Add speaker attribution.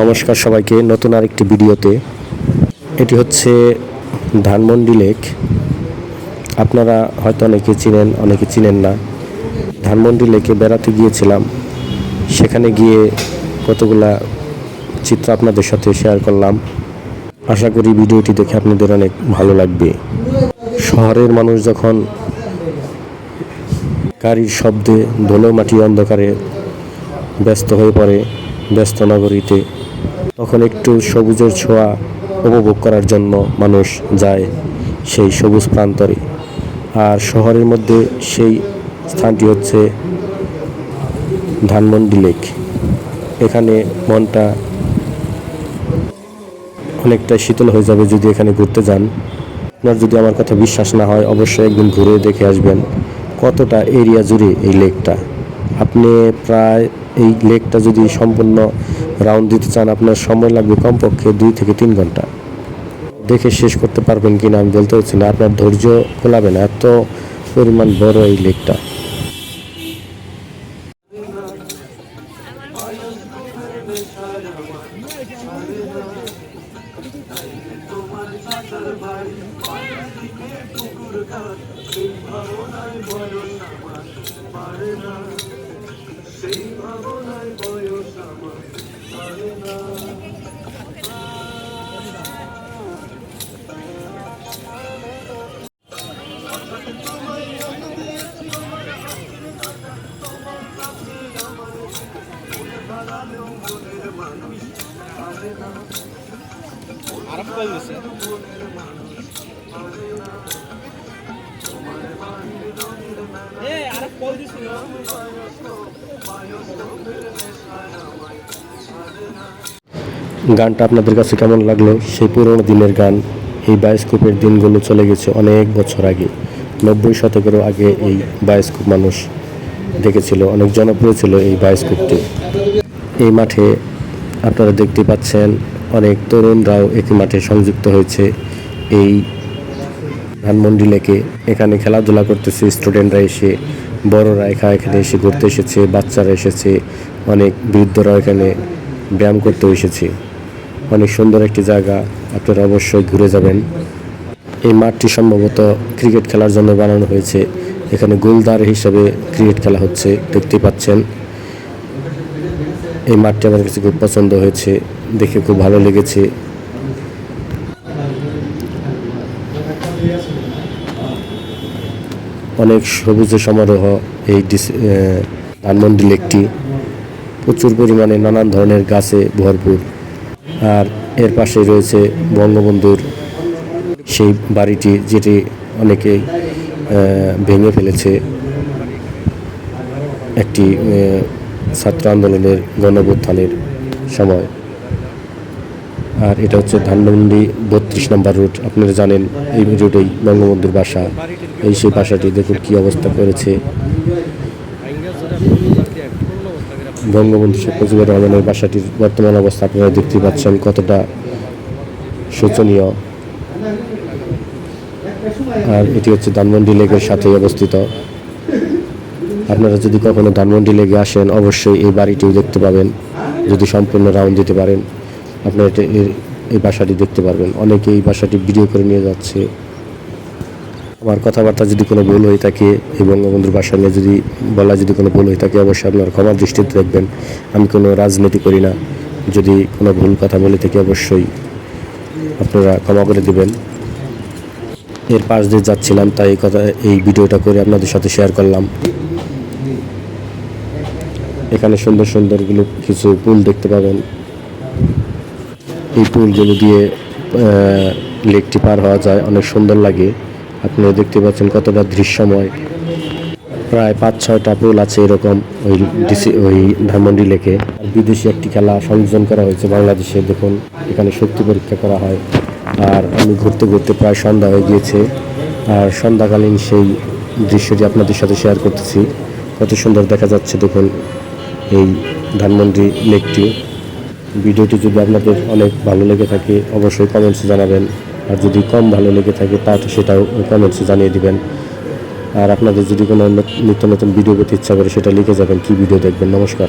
Speaker 1: নমস্কার সবাইকে, নতুন আরেকটি ভিডিওতে। এটি হচ্ছে ধানমন্ডি লেক। আপনারা হয়তো অনেকে চিনেন অনেকে চিনেন না। ধানমন্ডি লেকে বেড়াতে গিয়েছিলাম। সেখানে গিয়ে কতগুলা চিত্র আপনাদের সাথে শেয়ার করলাম। আশা করি ভিডিওটি দেখে আপনাদের অনেক ভালো লাগবে। শহরের মানুষ যখন গাড়ির শব্দে ধুলো মাটি অন্ধকারে ব্যস্ত হয়ে পড়ে, ব্যস্ত নগরীতে তখন একটু সবুজের ছোঁয়া উপভোগ করার জন্য মানুষ যায় সেই সবুজ প্রান্তরে। আর শহরের মধ্যে সেই স্থানটি হচ্ছে ধানমন্ডি লেক। এখানে মনটা অনেকটা শীতল হয়ে যাবে যদি এখানে ঘুরতে যান। আপনার যদি আমার কথা বিশ্বাস না হয়, অবশ্যই একদিন ঘুরে দেখে আসবেন কতটা এরিয়া জুড়ে এই লেকটা। আপনি প্রায় এই লেকটা যদি সম্পূর্ণ রাউন্ড দিতে চান, আপনার সময় লাগবে কমপক্ষে দুই থেকে তিন ঘণ্টা। দেখে শেষ করতে পারবেন কিনা আমি বলতে পারছি না, আপনার ধৈর্য খোলাবে না, এত পরিমাণ বড় এই লেকটা। গানটা আপনাদের কাছে কেমন লাগল? সেই পুরোনো দিনের গান, এই বায়োস্কোপের দিনগুলো চলে গেছে অনেক বছর আগে। নব্বই শতকেরও আগে এই বায়োস্কোপ মানুষ দেখেছিল, অনেক জনপ্রিয় ছিল এই বায়োস্কোপটি এই মাঠে আপনারা দেখতে পাচ্ছেন অনেক তরুণরাও একই মাঠে সংযুক্ত হয়েছে। এই ধানমন্ডি লেকে এখানে খেলাধুলা করতেছে স্টুডেন্টরা এসে, বড়রা এখা এখানে এসে ঘুরতে এসেছে, বাচ্চারা এসেছে, অনেক বৃদ্ধরা এখানে ব্যায়াম করতে এসেছে। অনেক সুন্দর একটি জায়গা, আপনারা অবশ্যই ঘুরে যাবেন। এই মাঠটি সম্ভবত ক্রিকেট খেলার জন্য বানানো হয়েছে। এখানে গোলদার হিসাবে ক্রিকেট খেলা হচ্ছে, দেখতে পাচ্ছেন। এই মাঠটি আমার কাছে খুব পছন্দ হয়েছে, দেখে খুব ভালো লেগেছে। অনেক সবুজে সমারোহ এই ধানমন্ডি লেকটি। প্রচুর পরিমাণে নানান ধরনের গাছে ভরপুর। আর এর পাশে রয়েছে বঙ্গবন্ধুর সেই বাড়িটি, যেটি অনেকেই ভেঙে ফেলেছে। একটি ছাত্র আন্দোলনের গণভ্যুত্থানের সময়। আর এটা হচ্ছে ধানমন্ডি বত্রিশ নম্বর রুট। আপনারা জানেন, এই রুটেই বঙ্গবন্ধুর বাসা। এই সেই বাসাটি দেখুন কী অবস্থা করেছে। বঙ্গবন্ধু শেখ মুজিবুর রহমানের বাসাটির বর্তমান অবস্থা আপনারা দেখতে পাচ্ছেন কতটা শোচনীয়। আর এটি হচ্ছে ধানমন্ডি লেকের সাথে অবস্থিত। আপনারা যদি কখনো ধানমন্ডি লেগে আসেন, অবশ্যই এই বাড়িটিও দেখতে পাবেন। যদি সম্পূর্ণ রাউন্ড দিতে পারেন, আপনারা এই বাসাটি দেখতে পারবেন। অনেকে এই বাসাটি ভিডিও করে নিয়ে যাচ্ছে। আমার কথাবার্তা যদি কোনো ভুল হয়ে থাকে এই বঙ্গবন্ধুর বাসা নিয়ে যদি বলা যদি কোনো ভুল হয়ে থাকে, অবশ্যই আপনার ক্ষমার দৃষ্টিতে দেখবেন। আমি কোনো রাজনীতি করি না। যদি কোনো ভুল কথা বলে থাকি, অবশ্যই আপনারা ক্ষমা করে দেবেন। এর পাশ দিয়ে যাচ্ছিলাম, তাই এই কথা এই ভিডিওটা করে আপনাদের সাথে শেয়ার করলাম। এখানে সুন্দর সুন্দরগুলো কিছু পুল দেখতে পাবেন। এই পুলগুলো দিয়ে লেকটি পার হওয়া যায়, অনেক সুন্দর লাগে। আপনারা দেখতে পাচ্ছেন কতটা দৃশ্যময়। প্রায় পাঁচ, ছয়টা পুল আছে এরকম ওই ডিসি, ওই ধানমন্ডি লেকে। বিদেশি একটি খেলা সংযোজন করা হয়েছে বাংলাদেশে, দেখুন, এখানে শক্তি পরীক্ষা করা হয়। আর আমি ঘুরতে ঘুরতে প্রায় সন্ধ্যা হয়ে গিয়েছে। আর সন্ধ্যাকালীন সেই দৃশ্যটি আপনাদের সাথে শেয়ার করতেছি। কত সুন্দর দেখা যাচ্ছে, দেখুন। এই ধানমন্ডি লেকটি। ভিডিওটি যদি আপনাদের অনেক ভালো লেগে থাকে, অবশ্যই কমেন্টসে জানাবেন। আর যদি কম ভালো লেগে থাকে, তা সেটাও কমেন্টসে জানিয়ে দিবেন। আর আপনাদের যদি কোনো নিত্য নতুন ভিডিও পেতে ইচ্ছা করে সেটা লিখে যাবেন, কি ভিডিও দেখবেন? নমস্কার।